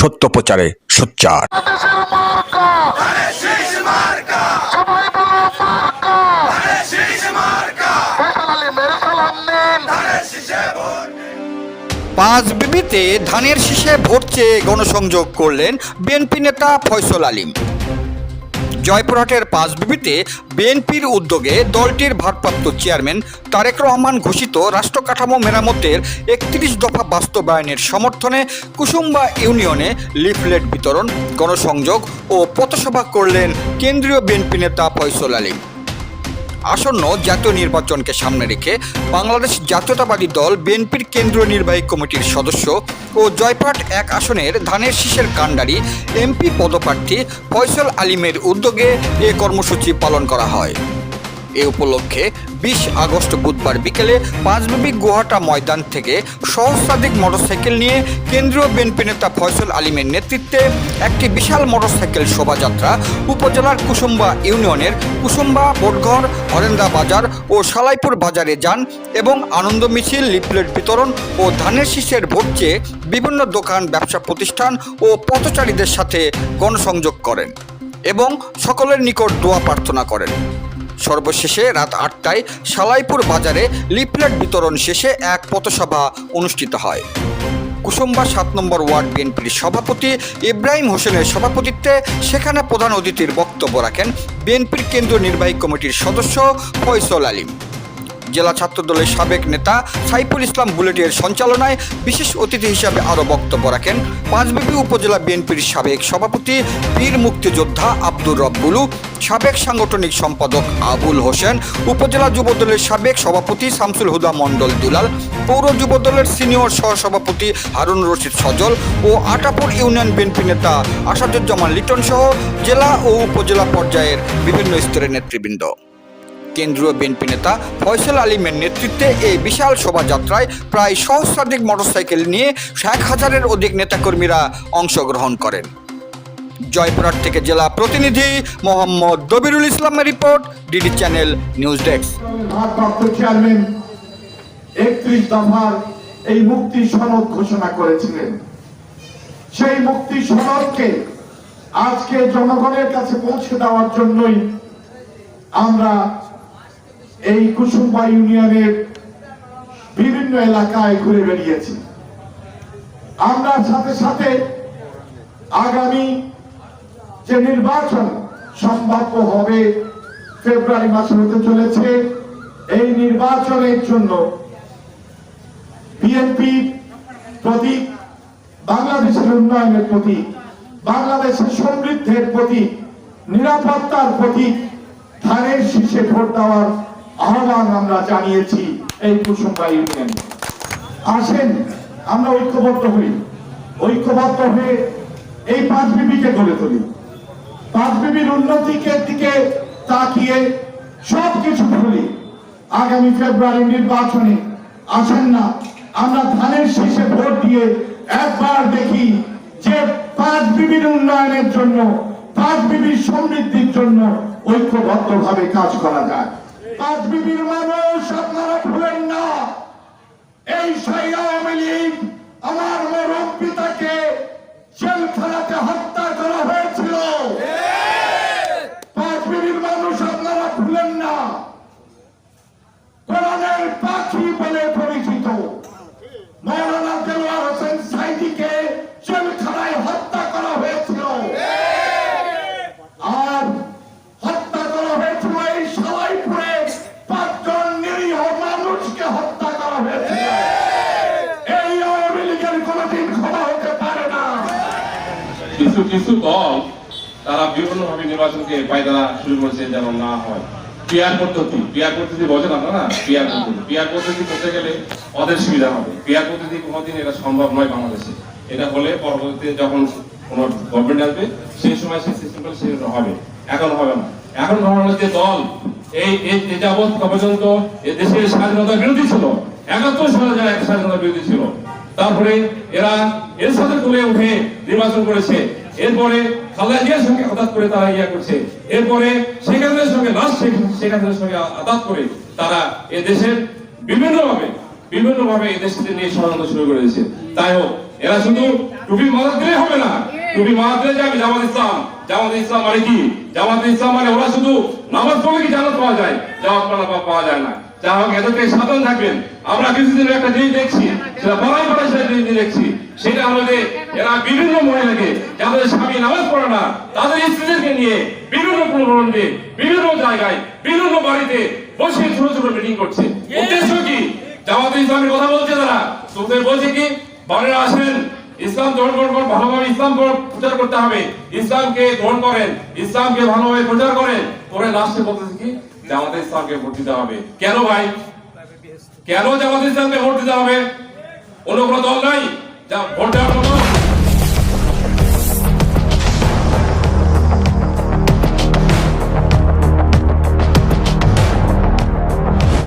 সত্য প্রচারে সোচ্চার। পাঁচ বিবিতে ধানের শীষে ভোট চেয়ে গণসংযোগ করলেন বিএনপি নেতা ফয়সল আলিম। জয়পুরহাটের পাঁচবিবিতে বিএনপির উদ্যোগে দলটির ভারপ্রাপ্ত চেয়ারম্যান তারেক রহমান ঘোষিত রাষ্ট্রকাঠামো মেরামতের একত্রিশ দফা বাস্তবায়নের সমর্থনে কুসুম্বা ইউনিয়নে লিফলেট বিতরণ, গণসংযোগ ও পথসভা করলেন কেন্দ্রীয় বিএনপি নেতা ফয়সল আলিম আসন্ন জাতীয় নির্বাচনকে সামনে রেখে বাংলাদেশ জাতীয়তাবাদী দল বিএনপির কেন্দ্রীয় নির্বাহী কমিটির সদস্য ও জয়পাট এক আসনের ধানের শীষের কাণ্ডারি এমপি পদপ্রার্থী ফয়সল আলিমের উদ্যোগে এ কর্মসূচি পালন করা হয়। এ উপলক্ষে বিশ আগস্ট বুধবার বিকেলে পাঁচবিবি গুহাটা ময়দান থেকে সহস্রাধিক মোটরসাইকেল নিয়ে কেন্দ্রীয় বিএনপি নেতা ফয়সল আলিমের নেতৃত্বে একটি বিশাল মোটরসাইকেল শোভাযাত্রা উপজেলার কুসুম্বা ইউনিয়নের কুসুম্বা, বোটঘর, হরেন্দা বাজার ও সালাইপুর বাজারে যান এবং আনন্দ মিছিল, লিফলেট বিতরণ ও ধানের শীষের ভোট চেয়ে বিভিন্ন দোকান, ব্যবসা প্রতিষ্ঠান ও পথচারীদের সাথে গণসংযোগ করেন এবং সকলের নিকট দোয়া প্রার্থনা করেন। সর্বশেষে রাত আটটায় সালাইপুর বাজারে লিফলেট বিতরণ শেষে এক পথসভা অনুষ্ঠিত হয়। কুসুম্বা সাত নম্বর ওয়ার্ড বিএনপির সভাপতি ইব্রাহিম হোসেনের সভাপতিত্বে সেখানে প্রধান অতিথির বক্তব্য রাখেন বিএনপির কেন্দ্রীয় নির্বাহী কমিটির সদস্য ফয়সল আলিম। জেলা ছাত্রদলের সাবেক নেতা সাইফুল ইসলাম বুলেটের সঞ্চালনায় বিশেষ অতিথি হিসাবে আরও বক্তব্য রাখেন। পাঁচবিবি উপজেলা বিএনপির সাবেক সভাপতি, বীর মুক্তিযোদ্ধা আব্দুর রব্বুলু, সাবেক সাংগঠনিক সম্পাদক আবুল হোসেন, উপজেলা যুবদলের সাবেক সভাপতি শামসুল হুদা মণ্ডল দুলাল, পৌর যুবদলের সিনিয়র সহসভাপতি হারুন রশিদ সজল ও আটাপুর ইউনিয়ন বিএনপি নেতা আসাদুজ্জামান লিটন সহ জেলা ও উপজেলা পর্যায়ের বিভিন্ন স্তরের নেতৃবৃন্দ। কেন্দ্রীয় বিএনপি নেতা ফয়সাল আলিমের নেতৃত্বে এই বিশাল শোভাযাত্রায় প্রায় সহস্রাধিক মোটরসাইকেল নিয়ে এক হাজারের অধিক নেতাকর্মীরা অংশগ্রহণ করেন। জয়পুরহাট থেকে জেলা প্রতিনিধি মোহাম্মদ দবিরুল ইসলামের report, DD channel news desk. এই মুক্তি সনদ ঘোষণা করেছিলেন। সেই মুক্তি সনদকে আজকে জনগণের কাছে পৌঁছে দেওয়ার জন্যই আমরা এই কুসুম্বা ইউনিয়নের বিভিন্ন এলাকায় ঘুরে বেরিয়েছি আমরা সাথে সাথে আগামী যে নির্বাচন সম্ভাব্য হবে ফেব্রুয়ারি মাসে হতে চলেছে, এই নির্বাচনের জন্য বিএনপি প্রতীক, বাংলাদেশের উন্নয়নের প্রতীক, বাংলাদেশের সমৃদ্ধের প্রতীক, নিরাপত্তার প্রতীক, ধানের শীর্ষে ভোট দেওয়ার আহ্বান আমরা জানিয়েছি এই কুসুম্বা ইউনিয়ন। আসেন, আমরা ঐক্যবদ্ধ হই। ঐক্যবদ্ধ হয়ে এই পাঁচ বিবিকে গড়ে তুলি। পাঁচ বিবির উন্নতিকে দিকে তাকিয়ে সব কিছু ভুলি আগামী ফেব্রুয়ারি নির্বাচনে আসেন না, আমরা ধানের শীষে ভোট দিয়ে একবার দেখি যে পাঁচ বিবির উন্নয়নের জন্য পাঁচ বিবির সমৃদ্ধির জন্য ঐক্যবদ্ধ ভাবে কাজ করা যায়। পাঁচ বিবির মানুষ আপনারা ভুলেন না। এই সেই কিছু কিছু দল তারা বিভিন্নভাবে নির্বাচনকে পায়তারা শুরু করেছে যেন না হয়। পিয়ার পদ্ধতি। পিয়ার পদ্ধতি বোঝেন আপনারা পিয়ার পদ্ধতি। পিয়ার পদ্ধতি করতে গেলে ওদের সুবিধা হবে। পিয়ার পদ্ধতি কোনোদিন এটা সম্ভব নয় বাংলাদেশে। এটা হলে পরবর্তীতে যখন কোনো গভর্নমেন্ট আসবে, সেই সময় সেই সিস্টেম সেই হবে। এখন হবে না। এখন ধরনের যে দল, এই এই যাবৎ পর্যন্ত এ দেশের স্বাধীনতা বিরোধী ছিল। একাত্তর সালে যারা স্বাধীনতা বিরোধী ছিল তারপরে এরা এর সাথে তুলে উঠে নির্বাচন করেছে। এরপরে খালেদা জিয়ার সঙ্গে হঠাৎ করে তারা ইয়া করছে। এরপরে শেখ হাসিনার সঙ্গে লাস্ট শেখ সঙ্গে আঘাত করে তারা এ দেশের বিভিন্ন ভাবে বিভিন্ন ভাবে এই দেশকে নিয়ে ষড়যন্ত্র শুরু করেছে তাই হোক, এরা শুধু টুপি মাথা দিলে হবে না। টুপি মাথা দিলে যে আমি জামাত ইসলাম জামাত ইসলাম মানে কি? জামাত ইসলাম মানে ওরা শুধু নামাজ পড়লে কি জানাত পাওয়া যায়? জামাত পাওয়া যায় না। যা হোক এদেরকে সাবধান থাকবেন। আমরা কিছুদিন একটা জিনিস দেখছি সেটা বড়াই করে সেটা জিনিস দেখছি। সেটা হলো এরা বিভিন্ন মহিলাকে যাদের স্বামী নামাজ পড়ে না তাদের স্ত্রীদেরকে নিয়ে বিভিন্ন প্রলোভনে বিভিন্ন জায়গায় বিভিন্ন বাড়িতে বসে ছোট ছোট মিটিং করছে। উদ্দেশ্য কি? জামাত ইসলামের কথা বলছে তারা। তোদের বলছে কি বাড়িরা আসেন ইসলাম করুন করুন, ভালোভাবে ইসলাম প্রচার করতে হবে। ইসলামকে গ্রহণ করেন ইসলামকে ভালোভাবে প্রচার করেন। করে লাস্টে বলতেছে কি জামাতে ইসলামকে ভোট দিতে হবে। কেন ভাই? কেন জামাতে ইসলামকে ভোট দিতে হবে? অন্য কোনো দল নাই ভোট